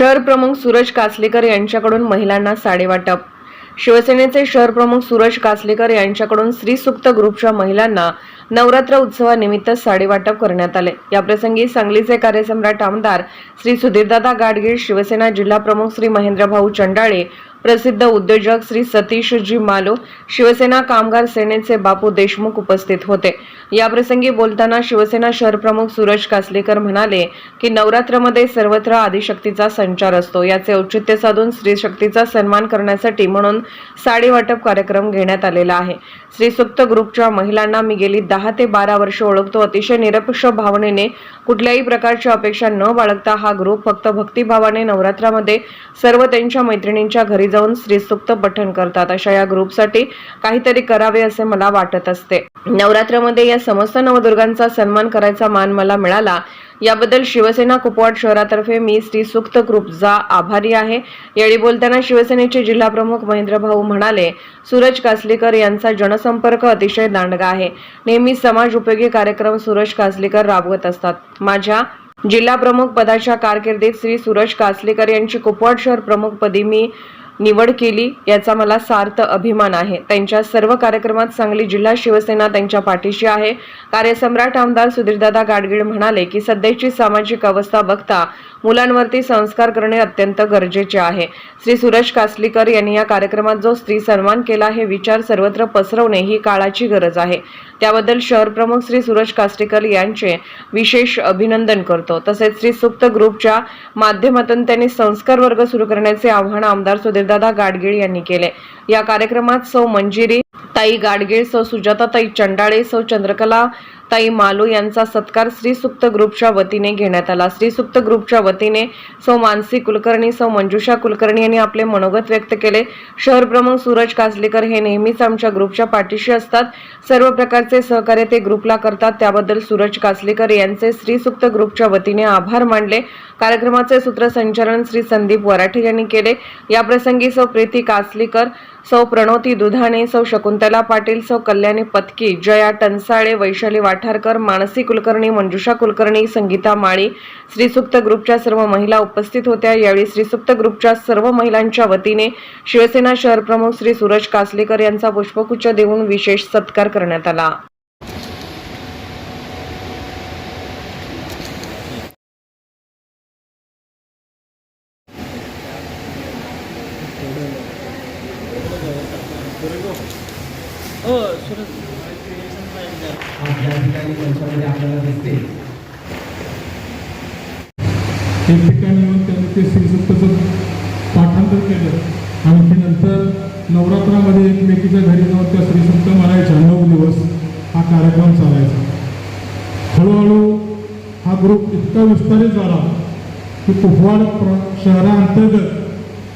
शहर प्रमुख सूरज कासलेकर यांच्याकडून महिलांना साडेवाटप. शिवसेनेचे शहर प्रमुख सूरज कासलेकर यांच्याकडून श्रीसुक्त ग्रुपच्या महिलांना नवरात्र उत्सवानिमित्त साडेवाटप करण्यात आले. याप्रसंगी सांगलीचे कार्यसम्राट आमदार श्री सुधीरदादा गाडगीळ शिवसेना जिल्हा प्रमुख श्री महेंद्रभाऊ चंडाळे प्रसिद्ध उद्योजक श्री सतीशजी मालो शिवसेना कामगार सेनेचे बापू देशमुख उपस्थित होते. याप्रसंगी बोलताना शिवसेना शहर प्रमुख सूरज कासलेकर म्हणाले की नवरात्रमध्ये सर्वत्र आदिशक्तीचा संचार असतो. याचे औचित्य साधून स्त्री शक्तीचा सन्मान करण्यासाठी म्हणून साडी वाटप कार्यक्रम घेण्यात आलेला आहे. श्री सुप्त ग्रुपच्या महिलांना मी गेली दहा ते बारा वर्ष ओळखतो. अतिशय निरपेक्ष भावनेने कुठल्याही प्रकारची अपेक्षा न बाळगता हा ग्रुप फक्त भक्तिभावाने नवरात्रामध्ये सर्व त्यांच्या मैत्रिणींच्या घरी जाऊन श्रीसूक्त पठण करतात. अशा या ग्रुपसाठी काहीतरी करावे असे मला वाटत असते. नवरात्रामध्ये या समस्त नवदुर्गांचा सन्मान करायचा मान मला मिळाला. याबद्दल शिवसेना कुपवाड शहरातर्फे मी श्री सुक्त ग्रुपचा आभारी आहे. यावेळी बोलताना शिवसेनेचे जिल्हा प्रमुख महेंद्र भाऊ म्हणाले सूरज कासलीकर यांचा जनसंपर्क अतिशय दांडगा आहे. नेहमी समाज उपयोगी कार्यक्रम सूरज कासलीकर राबवत असतात. माझ्या जिल्हा प्रमुख पदाच्या कारकिर्दीत श्री सूरज कासलेकर यांची कुपवाड शहर प्रमुख पदी मी निवड केली याचा मला सार्थ अभिमान आहे. त्यांच्या सर्व कार्यक्रमात सांगली जिल्हा शिवसेना त्यांच्या पाठीशी आहे. कार्यसम्राट आमदार सुधीरदादा गाडगीळ म्हणाले की सध्याची सामाजिक अवस्था बघता मुलांवरती संस्कार करणे अत्यंत गरजेचे आहे. श्री सुरेश कासलीकर यांनी या कार्यक्रमात जो स्त्री सन्मान केला हे विचार सर्वत्र पसरवणे ही काळाची गरज आहे. त्याबद्दल शहर प्रमुख श्री सुरेश कासलीकर यांचे विशेष अभिनंदन करतो. तसेच श्री सुप्त ग्रुपच्या माध्यमातून त्यांनी संस्कार वर्ग सुरू करण्याचे आव्हान आमदार सुधीर दादा गाडगीळ यांनी केले. या कार्यक्रमात सौ मंजिरी ताई गाडगीळ सौ सुजाताताई चंडाळे सौ चंद्रकला ताई मालू यांचा सत्कार श्रीसुक्त ग्रुपच्या वतीने घेण्यात आला. श्रीसुक्त ग्रुपच्या वतीने सौ मानसी कुलकर्णी सौ मंजुषा कुलकर्णी यांनी आपले मनोगत व्यक्त केले. शहर प्रमुख सूरज कासलेकर हे नेहमीच आमच्या ग्रुपच्या पाठीशी असतात. सर्व प्रकारचे सहकार्य ते ग्रुपला करतात. त्याबद्दल सूरज कासलेकर यांचे श्रीसुक्त ग्रुपच्या वतीने आभार मानले. कार्यक्रमाचे सूत्रसंचालन श्री संदीप वराठे यांनी केले. याप्रसंगी सौ प्रीती कासलीकर सौ प्रणोती दुधाणे सौ शकुंतला पाटील सौ कल्याणी पत्की जया टनसाळे वैशाली वाट पाठारकर मानसी कुलकर्णी मंजुषा कुलकर्णी संगीता माळी श्रीसुक्त ग्रुपच्या सर्व महिला उपस्थित होत्या. यावेळी श्रीसुक्त ग्रुपच्या सर्व महिलांच्या वतीने शिवसेना शहर प्रमुख श्री सूरज कासलेकर यांचा पुष्पगुच्छ देऊन विशेष सत्कार करण्यात आला. Oh, should have... आज या ठिकाणी त्यांच्यामध्ये आपल्याला दिसते एक ठिकाणी येऊन त्यांनी ते पाठांतर केलं आणि ते नंतर नवरात्रामध्ये एकमेकीच्या घरी जाऊन त्या श्रीसंत म्हणायच्या नऊ दिवस हा कार्यक्रम चालायचा हळूहळू हा ग्रुप इतका विस्तारित झाला की कुपवाड प्र शहराअंतर्गत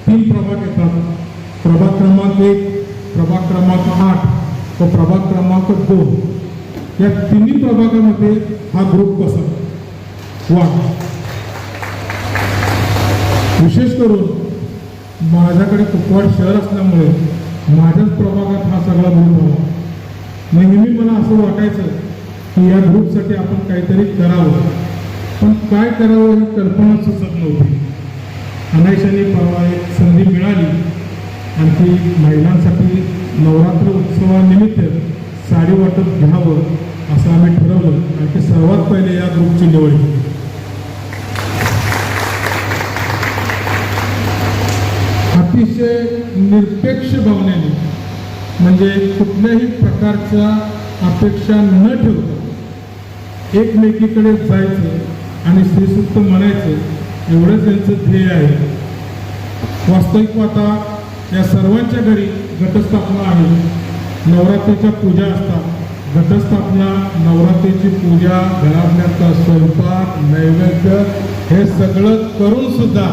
तीन प्रभाग येतात प्रभाग क्रमांक एक प्रभाग क्रमांक आठ व प्रभाग क्रमांक दोन. या तिन्ही प्रभागामध्ये हा ग्रुप कसा वाढ विशेष करून माझ्याकडे कुपवाड शहर असल्यामुळे माझ्याच प्रभागात हा सगळा ग्रुप आला नेहमी मला असं वाटायचं की या ग्रुपसाठी आपण काहीतरी करावं. पण काय करावं ही कल्पना सुचत नव्हती. अनायशाने परवा एक संधी मिळाली. आणखी महिलांसाठी नवरात्र उत्सवानिमित्त साडी वाटप घ्यावं असं आम्ही ठरवलं. आणि की सर्वात पहिले या ग्रुपची निवड केली अतिशय निरपेक्ष भावनेने म्हणजे कुठल्याही प्रकारच्या अपेक्षा न ठेवता एकमेकीकडे जायचं आणि श्रीसूक्त म्हणायचं एवढंच त्यांचं ध्येय आहे. वास्तविक आता या सर्वांच्या घरी घटस्थापना आहे नवरात्रीच्या पूजा असतात. घटस्थापना नवरात्रीची पूजा घरातल्याचा स्वयंपाक नैवेद्य हे सगळं करून सुद्धा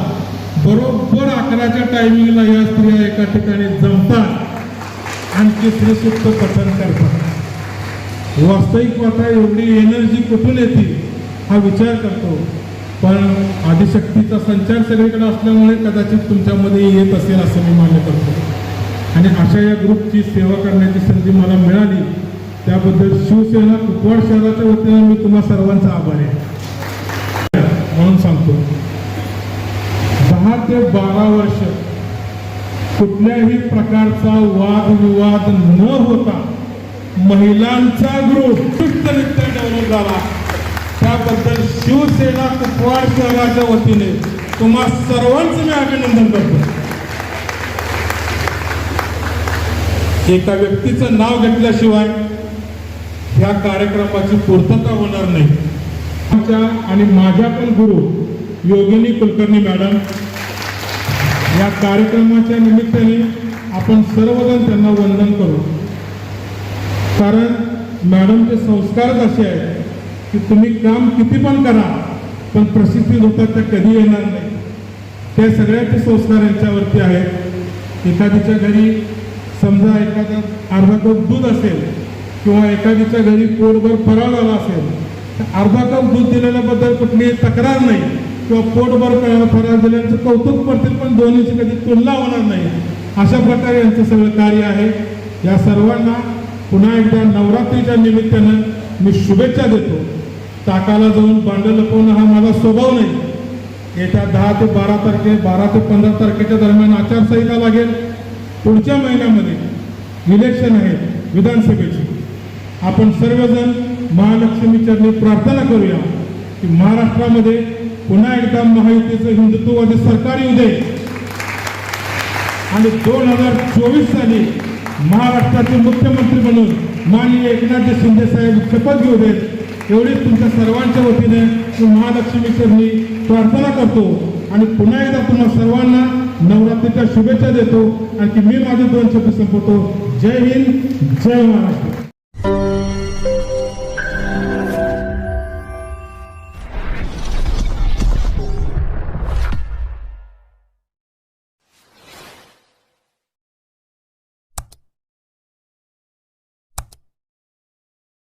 बरोबर अकराच्या टायमिंगला या स्त्रिया एका ठिकाणी जमतात आणखी त्रिसुप्त पठन करतात. वास्तविक आता एवढी एनर्जी कुठून येते हा विचार करतो. पण आदिशक्तीचा संचार सगळीकडे असल्यामुळे कदाचित तुमच्यामध्ये येत असेल असं मी मान्य करतो. आणि अशा या ग्रुपची सेवा करण्याची संधी मला मिळाली त्याबद्दल शिवसेना कुपवाड शहराच्या वतीने मी तुम्हा सर्वांचा आभारी आहे. म्हणून सांगतो दहा ते बारा वर्ष कुठल्याही प्रकारचा वादविवाद न होता महिलांचा ग्रुप डेव्हलप झाला. त्याबद्दल शिवसेना कुपवाड शहराच्या वतीने तुम्हा सर्वांचं मी अभिनंदन करतो. एका व्यक्तीचं नाव घेतल्याशिवाय ह्या कार्यक्रमाची पूर्तता होणार नाही. आमच्या आणि माझ्या पण गुरु योगिनी कुलकर्णी मॅडम या कार्यक्रमाच्या निमित्ताने आपण सर्वजण त्यांना वंदन करू. कारण मॅडमचे संस्कारच असे आहेत की तुम्ही काम किती पण करा पण प्रसिद्धी होतात त्या कधी येणार नाही. त्या सगळ्याचे संस्कार यांच्यावरती आहेत. एखादीच्या घरी समजा एखादा अर्धा कप दूध असेल किंवा एखादीच्या घरी पोटभर फराळ आला असेल तर अर्धा कप दूध दिलेल्याबद्दल कुठलीही तक्रार नाही. किंवा पोटभर फराळ दिल्याचं कौतुक करतील पण दोन्हीची कधी तुलना होणार नाही. अशा प्रकारे यांचं सगळं कार्य आहे. या सर्वांना पुन्हा एकदा नवरात्रीच्या निमित्तानं मी शुभेच्छा देतो. ताकाला जाऊन बांडं लपवणं हा माझा स्वभाव नाही. येत्या दहा ते बारा तारखे बारा ते पंधरा तारखेच्या दरम्यान आचारसंहिता लागेल. पुढच्या महिन्यामध्ये इलेक्शन आहे विधानसभेची. आपण सर्वजण महालक्ष्मी चरणी प्रार्थना करूया की महाराष्ट्रामध्ये पुन्हा एकदा महायुतीचं हिंदुत्ववादी सरकार येऊ दे. आणि दोन हजार चोवीस साली महाराष्ट्राचे मुख्यमंत्री म्हणून माननीय एकनाथ शिंदे साहेब शपथ घेऊ देत एवढीच तुमच्या सर्वांच्या वतीने मी महालक्ष्मी चरणी प्रार्थना करतो. आणि पुन्हा एकदा तुम्हा सर्वांना नवरात्रीच्या शुभेच्छा देतो. आणि की मी माझे दोन शब्द संपवतो. जय हिंद जय महाराष्ट्र.